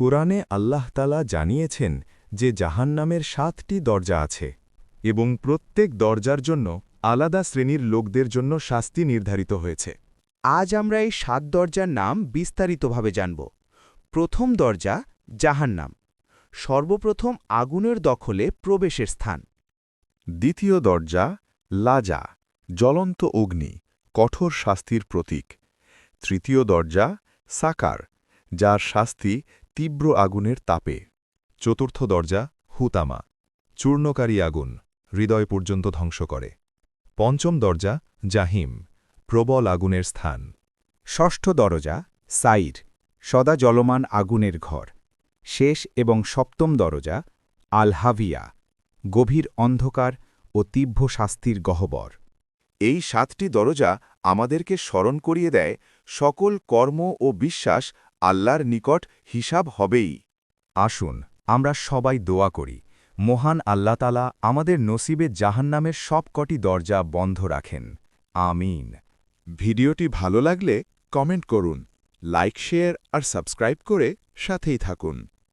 কোরআনে আল্লাহতালা জানিয়েছেন যে জাহান্নামের সাতটি দরজা আছে এবং প্রত্যেক দরজার জন্য আলাদা শ্রেণির লোকদের জন্য শাস্তি নির্ধারিত হয়েছে। আজ আমরা এই সাত দরজার নাম বিস্তারিতভাবে জানব। প্রথম দরজা জাহান্নাম। সর্বপ্রথম আগুনের দখলে প্রবেশের স্থান। দ্বিতীয় দরজা লাজা, জ্বলন্ত অগ্নি, কঠোর শাস্তির প্রতীক। তৃতীয় দরজা সাকার, যার শাস্তি তীব্র আগুনের তাপে। চতুর্থ দরজা, হুতামা। চূর্ণকারী আগুন, হৃদয় পর্যন্ত ধ্বংস করে। পঞ্চম দরজা, জাহিম, প্রবল আগুনের স্থান। ষষ্ঠ দরজা, সাইর, সদা জলমান আগুনের ঘর। শেষ এবং সপ্তম দরজা আলহাভিয়া গভীর অন্ধকার ও তীব্র শাস্তির গহ্বর। এই সাতটি দরজা আমাদেরকে স্মরণ করিয়ে দেয় সকল কর্ম ও বিশ্বাস আল্লাহর নিকট হিসাব হবেই। আসুন, আমরা সবাই দোয়া করি, মহান আল্লাতালা আমাদের নসিবে জাহান্নামের সবকটি দরজা বন্ধ রাখেন। আমিন। ভিডিওটি ভালো লাগলে কমেন্ট করুন, লাইক, শেয়ার আর সাবস্ক্রাইব করে সাথেই থাকুন।